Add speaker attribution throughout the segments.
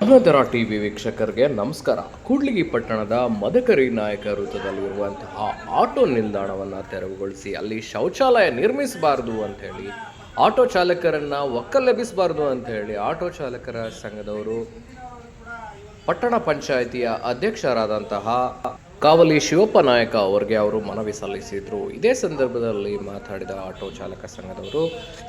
Speaker 1: ಅನ್ನೋದರ ಟಿವಿ ವೀಕ್ಷಕರಿಗೆ ನಮಸ್ಕಾರ. ಕೂಡ್ಲಿಗಿ ಪಟ್ಟಣದ ಮದಕರಿ ನಾಯಕ ವೃತ್ತದಲ್ಲಿರುವಂತಹ ಆಟೋ ನಿಲ್ದಾಣವನ್ನು ತೆರವುಗೊಳಿಸಿ ಅಲ್ಲಿ ಶೌಚಾಲಯ ನಿರ್ಮಿಸಬಾರದು ಅಂತ ಹೇಳಿ ಆಟೋ ಚಾಲಕರನ್ನ ಒಕ್ಕಲೆಬ್ಬಿಸಬಾರದು ಅಂತ ಹೇಳಿ ಆಟೋ ಚಾಲಕರ ಸಂಘದವರು ಪಟ್ಟಣ ಪಂಚಾಯಿತಿಯ ಅಧ್ಯಕ್ಷರಾದಂತಹ ಕಾವಲಿ ಶಿವಪ್ಪ ನಾಯಕ ಅವರಿಗೆ ಅವರು ಮನವಿ ಸಲ್ಲಿಸಿದರು. ಇದೇ ಸಂದರ್ಭದಲ್ಲಿ ಮಾತಾಡಿದ ಆಟೋ ಚಾಲಕ ಸಂಘದವರು,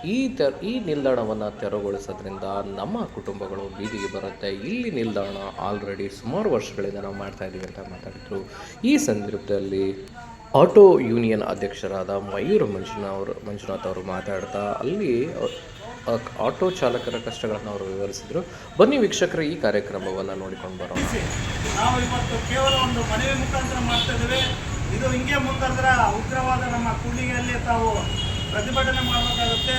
Speaker 1: ಈ ತೆ, ಈ ನಿಲ್ದಾಣವನ್ನು ತೆರವುಗೊಳಿಸೋದ್ರಿಂದ ನಮ್ಮ ಕುಟುಂಬಗಳು ಬೀದಿಗೆ ಬರುತ್ತೆ. ಇಲ್ಲಿ ನಿಲ್ದಾಣ ಆಲ್ರೆಡಿ ಸುಮಾರು ವರ್ಷಗಳಿಂದ ನಾವು ಮಾಡ್ತಾಯಿದ್ದೀವಿ ಅಂತ ಮಾತಾಡಿದರು. ಈ ಸಂದರ್ಭದಲ್ಲಿ ಆಟೋ ಯೂನಿಯನ್ ಅಧ್ಯಕ್ಷರಾದ ಮಯೂರ್ ಮಂಜುನಾ ಅವರು, ಮಂಜುನಾಥ್ ಅವರು ಮಾತಾಡ್ತಾ ಅಲ್ಲಿ ಆಟೋ ಚಾಲಕರ ಕಷ್ಟಗಳನ್ನು ಅವರು ವಿವರಿಸಿದರು. ಬನ್ನಿ ವೀಕ್ಷಕರು, ಈ ಕಾರ್ಯಕ್ರಮವನ್ನು ನೋಡಿಕೊಂಡು ಬರೋಣ.
Speaker 2: ನಾವು ಇವತ್ತು ಕೇವಲ ಒಂದು ಮನವಿ ಮುಖಾಂತರ ಮಾಡ್ತಾ ಇದ್ದೇವೆ. ಇದು ಹಿಂಗೆ ಮುಖಾಂತರ ಉಗ್ರವಾದ ನಮ್ಮ ಕೂಲಿಗೆಯಲ್ಲಿ ತಾವು ಪ್ರತಿಭಟನೆ ಮಾಡಬೇಕಾಗುತ್ತೆ.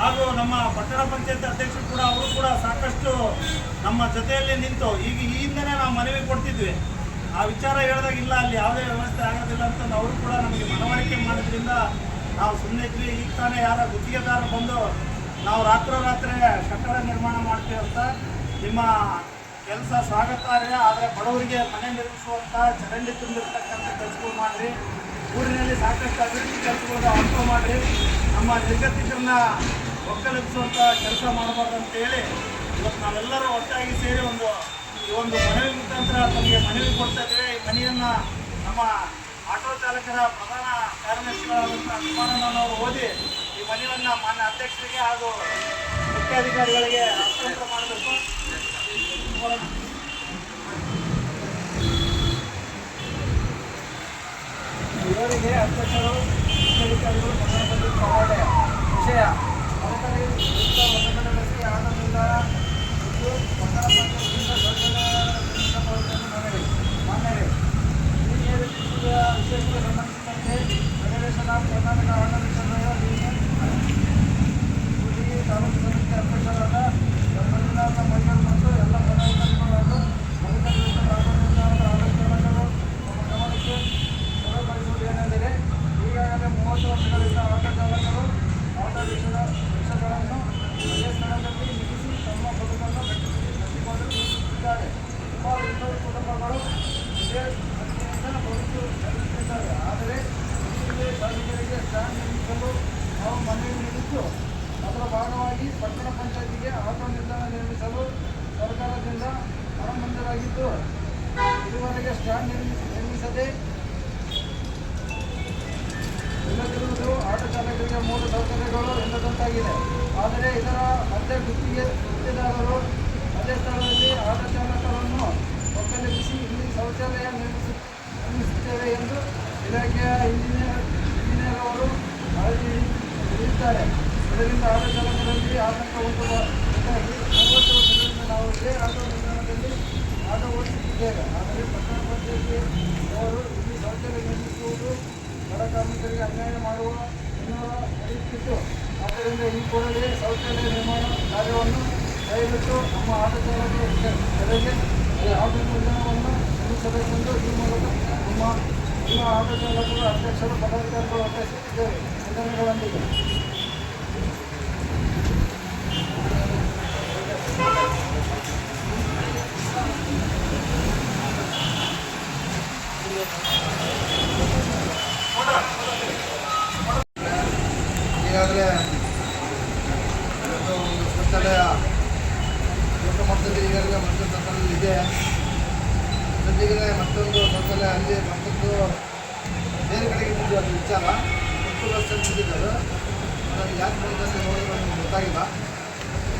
Speaker 2: ಹಾಗೂ ನಮ್ಮ ಪಟ್ಟಣ ಪಂಚಾಯತ್ ಅಧ್ಯಕ್ಷರು ಕೂಡ, ಅವರು ಕೂಡ ಸಾಕಷ್ಟು ನಮ್ಮ ಜೊತೆಯಲ್ಲಿ ನಿಂತು, ಈಗ ಈ ನಾವು ಮನವಿ ಕೊಡ್ತಿದ್ವಿ. ಆ ವಿಚಾರ ಹೇಳಿದಾಗ ಇಲ್ಲ, ಅಲ್ಲಿ ಯಾವುದೇ ವ್ಯವಸ್ಥೆ ಆಗೋದಿಲ್ಲ ಅಂತ ಅವರು ಕೂಡ ನಮಗೆ ಮನವರಿಕೆ ಮಾಡೋದ್ರಿಂದ ನಾವು ಸುಮ್ಮನೆ ಇದ್ವಿ ಈಗ ತಾನೇ ಯಾರ ಗುತ್ತಿಗೆದಾರ ಬಂದು ನಾವು ರಾತ್ರೋರಾತ್ರಿ ಕಟ್ಟಡ ನಿರ್ಮಾಣ ಮಾಡ್ತೀವಿ ಅಂತ ನಿಮ್ಮ ಕೆಲಸ ಸ್ವಾಗತಾರ್ಹ ಆದರೆ ಬಡವರಿಗೆ ಮನೆ ನಿರ್ಮಿಸುವಂಥ ಚರಂಡಿ ತುಂಬಿರ್ತಕ್ಕಂಥ ಕೆಲಸಗಳು ಮಾಡಿರಿ. ಊರಿನಲ್ಲಿ ಸಾಕಷ್ಟು ಅಭಿವೃದ್ಧಿ ಕೆಲಸಗಳನ್ನ ಅನುಭವ ಮಾಡಿರಿ. ನಮ್ಮ ನಿರ್ಗತಿಕರನ್ನ ಒಕ್ಕಲಿಸುವಂಥ ಕೆಲಸ ಮಾಡಬಾರ್ದು ಅಂತ ಹೇಳಿ ಇವತ್ತು ನಾವೆಲ್ಲರೂ ಒಟ್ಟಾಗಿ ಸೇರಿ ಒಂದು ಈ ಒಂದು ಮನವಿ ಮುಖಾಂತರ ತಮಗೆ ಮನವಿ ಕೊಡ್ತಾ ಇದ್ದೇವೆ. ಈ ಮನೆಯನ್ನು ನಮ್ಮ ಆಟೋ ಚಾಲಕರ ಪ್ರಧಾನ ಕಾರ್ಯದರ್ಶಿಗಳಾದಂಥ ಕುಮಾರಣ್ಣನವರು ಓದಿ ಈ ಮನೆಯನ್ನು ಮಾನ್ಯ ಅಧ್ಯಕ್ಷರಿಗೆ ಹಾಗೂ ಮುಖ್ಯಾಧಿಕಾರಿಗಳಿಗೆ ಹಸ್ತಾಂತರ ಮಾಡಬೇಕು. ಇವರಿಗೆ ಅಧ್ಯಕ್ಷರು ಮುಖ್ಯಾಧಿಕಾರಿಗಳು ವಿಷಯ ಸರ್ಕಾರಿ ಉಚಿತ ಒಕ್ಕೂಟ ನಡೆಸಿ ಆನಂದದಿಂದ ಇದು ಪಟ್ಟಣ ಪಂಚಾಯತ್ನಿಂದ ಶೌಚಾಲಯ ಮನವಿ ಮಾನ್ಯರೇ ಈ ರೀತಿಯ ವಿಷಯಕ್ಕೆ ಸಂಬಂಧಿಸಿದಂತೆ ಫೆಡರೇಷನ್ ಆಫ್ ಕರ್ನಾಟಕ ಆಟೋ ರಿಕ್ಷಾಗಳ ಯೂನಿಯನ್ ಕೂಡ್ಲಿಗಿ ತಾಲೂಕು ಸಮಿತಿ ಅಧ್ಯಕ್ಷರಾದ ಮಂಜುನಾಥ ಮಂಜಲ್ ಮತ್ತು ಎಲ್ಲ ಪದಾಧಿಕಾರಿಗಳು ಮಲ್ಲಿಕಾರ್ಜುನ ಆಟೋ ನಿಲ್ದಾಣದ ಆಟೋ ಚಾಲಕರು ನಮ್ಮ ಗಮನಕ್ಕೆ ಹೊರಬಡಿಸುವುದು ಏನೆಂದರೆ ಈಗಾಗಲೇ ಮೂವತ್ತು ವರ್ಷಗಳಿಂದ ಆಟೋ ಚಾಲಕರು ಆಟೋ ರಿಕ್ಷಾ ರಿಕ್ಷಾಗಳನ್ನು ಅದೇ ಸ್ಥಳದಲ್ಲಿ ನಿಲ್ಲಿಸಿ ತಮ್ಮ ಬದುಕನ್ನು ಕಟ್ಟಿ- ಕಟ್ಟಿಕೊಂಡು ಜೀವಿಸುತ್ತಿದ್ದಾರೆ ಸುಮಾರು ಇನ್ನೂರು ಕುಟುಂಬಗಳು ಇದೇ ಹಕ್ಕಿನಿಂದ ಬದುಕು ನಡೆಸುತ್ತಿದ್ದಾರೆ ಆದರೆ ಇಲ್ಲಿಗೆ ಸಾರ್ವಜನಿಕರಿಗೆ ಸ್ಟ್ಯಾಂಡ್ ನಿರ್ಮಿಸಲು ನಾವು ಮನವಿ ನೀಡಿದ್ದು ಅದರ ಭಾಗವಾಗಿ ಪಟ್ಟಣ ಪಂಚಾಯತಿಗೆ ಆಟೋ ನಿಲ್ದಾಣ ನಿರ್ಮಿಸಲು ಸರ್ಕಾರದಿಂದ ಹಣ ಮಂಜೂರಾಗಿದ್ದು ಇದುವರೆಗೆ ಸ್ಟ್ಯಾಂಡ್ ನಿರ್ಮಿಸಿ ನಿರ್ಮಿಸದೆ ಇಲ್ಲದಿರುವುದು ಆಟೋ ಚಾಲಕರಿಗೆ ಮೂಲ ಸೌಕರ್ಯಗಳು ಇಲ್ಲದಂತಾಗಿದೆ ಆದರೆ ಇದರ ಮತ್ತೆ ಗುತ್ತಿಗೆ ಗುತ್ತಿಗೆದಾರರು ಅದೇ ಸ್ಥಳದಲ್ಲಿ ಆಟೋ ಚಾಲಕರನ್ನು ಒಕ್ಕಲೆಬ್ಬಿಸಿ ಇಲ್ಲಿ ಶೌಚಾಲಯ ನಿರ್ಮಿಸಿ ನಿರ್ಮಿಸುತ್ತೇವೆ ಎಂದು ಇಲಾಖೆಯ ಇಂಜಿನಿಯರ್ ಇಂಜಿನಿಯರ್ ಅವರು ಕಾಳಜಿ ಹಿಡಿಯುತ್ತಾರೆ ಇದರಿಂದ ಆಟೋ ಚಾಲಕರಲ್ಲಿ ಆತಂಕ ಉಂಟು ನಾವು ಇದೇ ಆಟೋ ಆಟೋ ಓಡಿಸುತ್ತಿದ್ದೇವೆ ಆದರೆ ಪಟ್ಟಣ ಪಂಚಾಯತಿ ಅವರು ಇಲ್ಲಿ ಶೌಚಾಲಯ ನಿರ್ಮಿಸುವುದು ಬಡ ಕಾರ್ಮಿಕರಿಗೆ ಅನ್ಯಾಯ ಮಾಡುವ ನಡೆಯುತ್ತಿತ್ತು ಆದ್ದರಿಂದ ಈ ಕೂಡಲೇ ಶೌಚಾಲಯ ನಿರ್ಮಾಣ ಕಾರ್ಯವನ್ನು ಕೈಬಿಟ್ಟು ನಮ್ಮ ಆಟೋ ಚಾಲಕರಿಗೆ ಯಾವುದೇ ವಿಧಾನವನ್ನು ನಿರ್ಮಿಸಬೇಕೆಂದು ಮೂಲಕ ನಮ್ಮ ನಿಮ್ಮ ಆಟೋ ಚಾಲಕರು ಅಧ್ಯಕ್ಷರು, ಪದಾಧಿಕಾರಿಗಳು ಒತ್ತಾಯಿಸುತ್ತಿದ್ದೇವೆ
Speaker 3: ಈಗಾಗಲೇ ಇವತ್ತು ಒಂದು ಶೌಚಾಲಯ ದೊಡ್ಡ ಮಟ್ಟದಲ್ಲಿ ಈಗಾಗಲೇ ಮತ್ತೊಂದು ಸರ್ಕಾರದಲ್ಲಿ ಇದೆ. ಜೊತೆಗೆ ಮತ್ತೊಂದು ಶೌಚಾಲಯ ಅಲ್ಲಿ ಮತ್ತೊಂದು ಬೇರೆ ಕಡೆಗೆ ಒಂದು ಅದು ವಿಚಾರ. ಒಟ್ಟು ಬಸ್ಸಲ್ಲಿ ಬಿಟ್ಟಿದ್ದಾರೆ ಅದನ್ನು ಯಾಕೆ ಬಂದಂತೆ ನೋಡಿದ್ರೆ ನನಗೆ ಗೊತ್ತಾಗಿಲ್ಲ.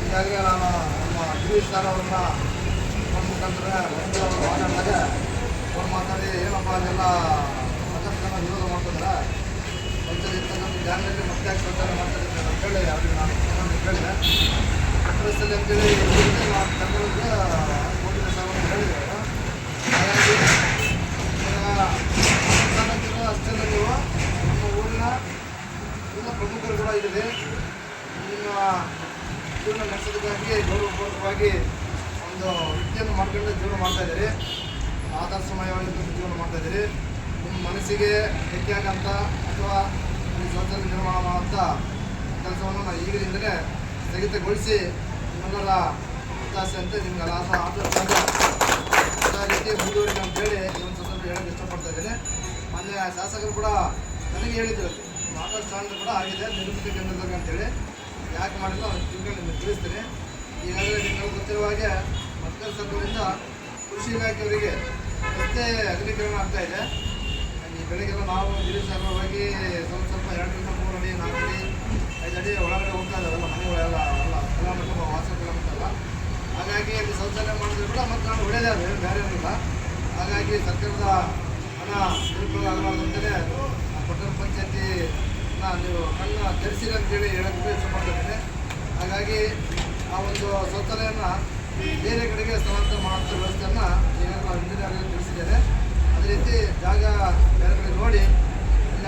Speaker 3: ಈಗಾಗಲೇ ನಾನು ನಮ್ಮ ಗಿರೀಶ್ ಸರ್ ಅವ್ರನ್ನ ಫೋನ್ ಮುಖಾಂತರ ಒಂದು ಮಾತಾಡಿದಾಗ ಫೋನ್ ಮಾತಾಡಿ, ಏನಪ್ಪ ಅದೆಲ್ಲ ಜನ ವಿರೋಧ ಮಾಡ್ತಿದ್ದಾರೆ ಶೌಚಾಲಯ ಇರ್ತಕ್ಕಂಥ ಜಾಗದಲ್ಲಿ ಮತ್ತೆ ಪ್ರಚಾರ ಮಾಡ್ತಾರೆ ಅಂತ ಕೇಳಿ ಅವ್ರಿಗೆ ನಾನು ಫೋನಲ್ಲಿ ಬಸ್ಸಲ್ಲಿ ಅಂತೇಳಿ ನಾವು ಕರ್ಕೊಂಡೋಗಿ ಹೋಗಿದ್ದೆ ಹೇಳಿದ್ರು ಹಾಗಾಗಿ ಅಷ್ಟೇ ನೀವು, ನಮ್ಮ ಊರಿನ ಪ್ರಮುಖರು ಕೂಡ ಇದೆ ನಿಮ್ಮ ಜೀವನ ನಡೆಸೋದಕ್ಕಾಗಿ, ಗೌರವಪೂರ್ವಕವಾಗಿ ಒಂದು ವೃತ್ತಿಯನ್ನು ಮಾಡ್ಕೊಂಡು ಜೀವನ ಮಾಡ್ತಾ ಇದ್ದೀರಿ. ಆದರ್ಶಮಯವಾಗಿ ಜೀವನ ಮಾಡ್ತಾ ಇದ್ದೀರಿ. ನಿಮ್ಮ ಮನಸ್ಸಿಗೆ ಆಗಂತ ಅಥವಾ ಶೌಚಾಲಯ ನಿರ್ಮಾಣ ಮಾಡುವಂಥ ಕೆಲಸವನ್ನು ನಾವು ಈಗಲಿಂದಲೇ ಸ್ಥಗಿತಗೊಳಿಸಿ ನಿಮ್ಮೆಲ್ಲರ ಒತ್ತಾಸೆ ಅಂತ ನಿಮ್ಗೆ ಅಲ್ಲ ಆಟ ಆಟೋ ಜಾಗ ರೀತಿ ಮುಂದುವರಿ ಅಂತ ಹೇಳಿ ಒಂದು ಸಂದರ್ಭ ಹೇಳಕ್ಕೆ ಇಷ್ಟಪಡ್ತಾ ಇದ್ದೇನೆ. ಮೊನ್ನೆ ಶಾಸಕರು ಕೂಡ ನನಗೆ ಹೇಳಿದ್ರು ಆಟೋ ಸ್ಟ್ಯಾಂಡ್ ಕೂಡ ಆಗಿದೆ, ನಿರ್ಮಿತ ಕೇಂದ್ರದಾಗ ಅಂತೇಳಿ ಯಾಕೆ ಮಾಡಿದ್ರು ತಿಳ್ಕೊಂಡು ನಿಮಗೆ ತಿಳಿಸ್ತೀನಿ. ಈಗಾಗಲೇ ನಿಮಗೆ ಗೊತ್ತಿರುವ ಹಾಗೆ ಮಕ್ಕಳ ಸರ್ಕಾರದಿಂದ ಕೃಷಿ ಇಲಾಖೆಯವರಿಗೆ ಮತ್ತೆ ಅಗಲೀಕರಣ ಆಗ್ತಾ ಇದೆ. ಈ ಬೆಳಗ್ಗೆಲ್ಲ ನಾವು ಹೋಗಿ ಸ್ವಲ್ಪ ಸ್ವಲ್ಪ ಎರಡರಿಂದ ಮೂರು ಅಡಿ ನಾಲ್ಕು ಅಡಿ ಐದು ಅಡಿ ಒಳಗಡೆ ಹೋಗ್ತಾ ಇದ್ದಾವಲ್ಲ ಮನೆಗಳೆಲ್ಲ ಕಿಲೋಮೀಟರ್ ವಾಸ ಹಾಗಾಗಿ ಅಲ್ಲಿ ಶೌಚಾಲಯ ಮಾಡಿದ್ರು ಕೂಡ ಮತ್ತೆ ನಾನು ಒಳ್ಳೆಯದೇ ಅದು, ಬೇರೆ ಏನಿಲ್ಲ. ಹಾಗಾಗಿ ಸರ್ಕಾರದ ಹಣ ದುರುಪಯೋಗ ಆಗಬಾರ್ದು ಅಂತಲೇ ಪಟ್ಟಣ ಪಂಚಾಯತಿ ನೀವು ಕಣ್ಣು ಧರಿಸಿರಿ ಅಂತೇಳಿ ಹೇಳಕ್ಕೆ ಇಷ್ಟಪಡ್ತಿದ್ದೇನೆ ಹಾಗಾಗಿ ಆ ಒಂದು ಶೌಚಾಲಯನ ಬೇರೆ ಕಡೆಗೆ ಸ್ಥಳಾಂತರ ಮಾಡುವಂಥ ವ್ಯವಸ್ಥೆಯನ್ನು ಈಗಾಗಲೇ ಇಂಜಿನಿಯರ್ಗೆ ತಿಳಿಸಿದ್ದೇನೆ. ಅದೇ ರೀತಿ ಜಾಗ ಬೇರೆ ಕಡೆ ನೋಡಿ ಎಲ್ಲ